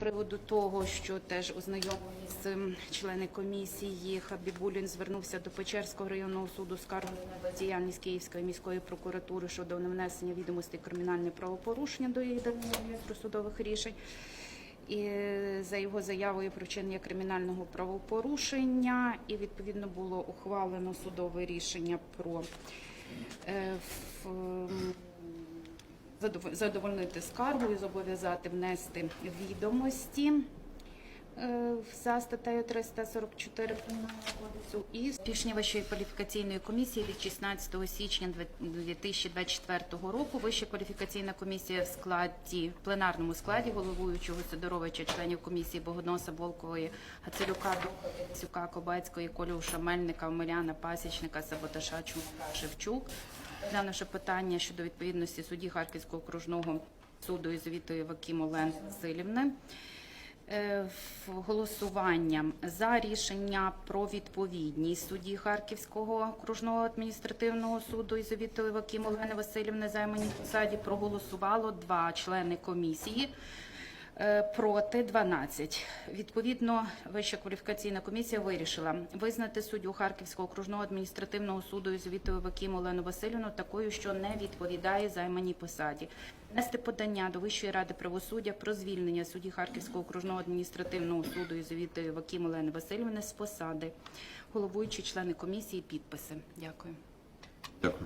приводу того, що теж ознайомлені з члени комісії Хабібулін звернувся до Печерського районного суду з скаргою на діяльність Київської міської прокуратури щодо невнесення відомостей кримінальне правопорушення до єдиного реєстру судових рішень. І е, за його заявою про вчинення кримінального правопорушення, і відповідно було ухвалено судове рішення про е, в- задовольнити скаргу і зобов'язати внести відомості за статтею 344 Кримінального кодексу і Пішня Вищої кваліфікаційної комісії від 16 січня 2024 року. Вища кваліфікаційна комісія в складі в пленарному складі головуючого Сидоровича, членів комісії Богодноса, Волкової, Гацелюка, Духа, Цюка, Кобацької, Колюша, Мельника, Омеляна, Пасічника, Саботаша, Чумака, Шевчук. Глянувши питання щодо відповідності судді Харківського окружного суду Ізовітої Вакім Олен Васильівни, е, в- голосуванням за рішення про відповідність судді Харківського окружного адміністративного суду Ізовітої Вакім Олени Васильівни займаній посаді проголосувало два члени комісії. Е, Проти 12. Відповідно, Вища кваліфікаційна комісія вирішила визнати суддю Харківського окружного адміністративного суду Ізовітою Вакім Олену Васильівну такою, що не відповідає займаній посаді. Внести подання до Вищої ради правосуддя про звільнення судді Харківського окружного адміністративного суду Ізовіти Вакім Олени Васильівни з посади. Головуючі члени комісії підписи. Дякую. Дякую.